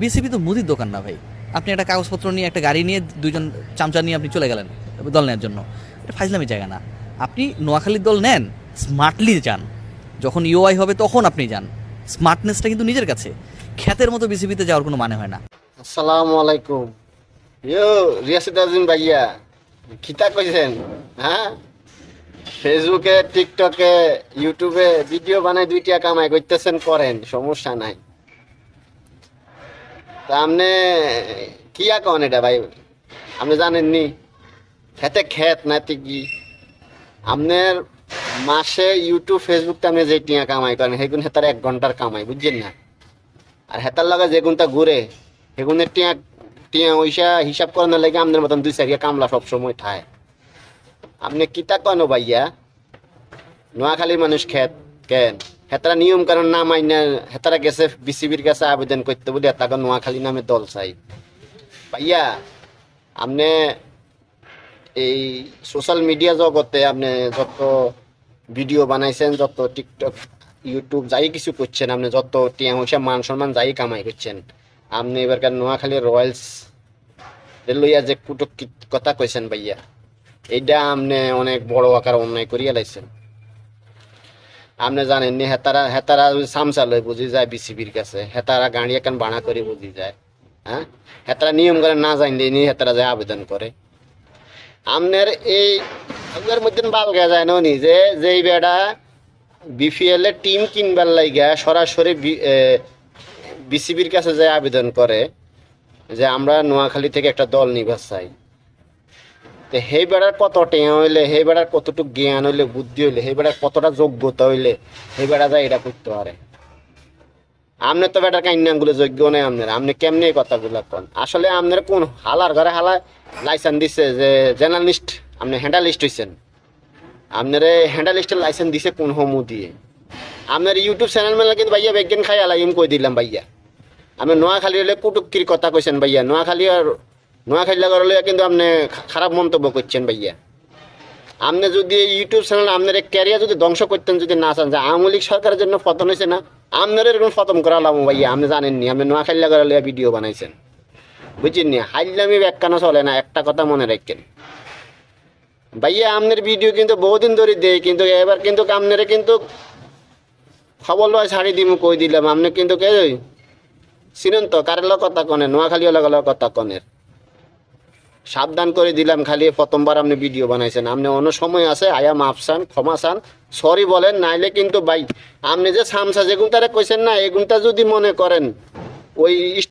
BCB তো মুদির দোকান না ভাই। আপনি একটা কাগজপত্র নিয়ে, একটা গাড়ি নিয়ে দুজন চামচা নিয়ে আপনি চলে গেলেন দল নেওয়ার জন্য। এটা ফাইজলামি জায়গা না। আপনি নোয়াখালীর দল নেন স্মার্টলি যান। যখন ইউআই হবে তখন আপনি যান। স্মার্টনেসটা কিন্তু নিজের কাছে। খ্যাতের মতো বিসিবিতে যাওয়ার কোনো মানে হয় না। আসসালামু আলাইকুম। ইয়ো রিয়াসিদ আজিম ভাইয়া, খিতা কইছেন হ্যাঁ? ফেসবুকে টিকটকে ইউটিউবে ভিডিও বানাই দুই টাকা কামাই করতেছেন, করেন, সমস্যা নাই। তা আপনি কি কন এটা ভাই? আপনি জানেননি? খেতে খেত না কি? আপনার মাসে ইউটিউব ফেসবুকতে আপনি যে টিয়া কামাই করেন, সেগুন হেতার এক ঘণ্টার কামাই, বুঝছেন না? আর হেতার লাগা যে গুণটা ঘুরে, সেগুনের টিয়া টিয়া ওইসা হিসাব করানোর লাগে আপনার মতন দুই চারিয়া কামলা সবসময় ঠায়। আপনি কিতা কেন ভাইয়া? নোয়াখালীর মানুষ খেত, কেন? হেতারা নিয়ম কারণ না মাইনা, হেতারা গেছে বিসিবির কাছে আবেদন করতে বলে তাকে নোয়াখালী নামে দল চাই। ভাইয়া আপনি এই সোশ্যাল মিডিয়া জগতে আপনি যত ভিডিও বানাইছেন, যত টিকটক ইউটিউব যাই কিছু করছেন আপনি যত টিয়া পয়সা, মান সম্মান যাই কামাই করছেন আপনি এবারকার নোয়াখালী রয়্যালস লইয়া যে কুটক কথা কইছেন ভাইয়া এইটা আপনি অনেক বড় আকার অন্যায় করিয়া লাইছেন। আপনি জানেন নি, হেতারা হেতারা সামসা লই বুঝি যায় বিসিবির কাছে। হেতারা গাড়ি একান বানা করে বুঝি যায় হ্যাঁ? হেতারা নিয়ম করে না জানলে নি হেতারা যায় আবেদন করে। আপনার এই এর মধ্যে বাল গা যায় না যে, যেই বেড়া বিপিএল এর টিম কিনবার লাইগা সরাসরি বিসিবির কাছে যে আবেদন করে, যে আমরা নোয়াখালী থেকে একটা দল নিবার চাই। তো সেই বেড়ার কত হইলে সেই কতটুকু জ্ঞান হইলে, বুদ্ধি হইলে সেই কতটা যোগ্যতা হইলে সেই বেড়া যায় এটা করতে পারে। আপনি তো বেটার কাইনাগুলো যোগ্য নেই আপনার আপনি কেমনি কথাগুলো কন? আসলে আপনার কোন হালার ঘরে হালা লাইসেন্স দিছে যে জার্নালিস্ট আপনি হ্যান্ডালিস্ট হইছেন। আপনার হ্যান্ডালিস্টের লাইসেন্স দিছে কোন হমু দিয়ে। আপনার ইউটিউব চ্যানেল মেলা কিন্তু ভাইয়া বেগেন খাই আলাইম কই দিলাম ভাইয়া। আমি নোয়াখালী হলে কুটুকির কথা কইছেন ভাইয়া। নোয়াখালী আর নোয়াখালী লাগার হলে কিন্তু আপনি খারাপ মন্তব্য করছেন ভাইয়া। আপনি যদি ইউটিউব চ্যানেল আপনার ক্যারিয়ার যদি ধ্বংস করতেন, যদি না চান, যে আওয়ামী লীগ সরকারের জন্য পতন হয়েছে না, আপনার এরকম পতন করালাম ভাইয়া, আপনি জানেননি, আপনি নোয়াখালী লাগার হলে ভিডিও বানাইছেন। বুঝছেন নি? হাইলামি ব্যাখ্যানো চলে না, একটা কথা মনে রাখেন। ভাইয়া, আপনার ভিডিও কিন্তু বহুদিন ধরে দেয় কিন্তু এবার কিন্তু আপনারা কিন্তু খবর লয় ছাড়ি দিম, কই দিলাম? আপনি কিন্তু কে চিনেন তো, কারের কথা কনে নোয়াখালী লাগল কথা কনের। সাবধান করে দিলাম খালি, প্রথমবার আপনি ভিডিও বানাইছেন। আপনি অন্য সময় আছে, আয়া মাফ চান, ক্ষমা চান সরি বলেন, নাইলে কিন্তু ভাই আপনি যে সামসা যেগুন তারা কইছেন না এগুনটা যদি মনে করেন, ওই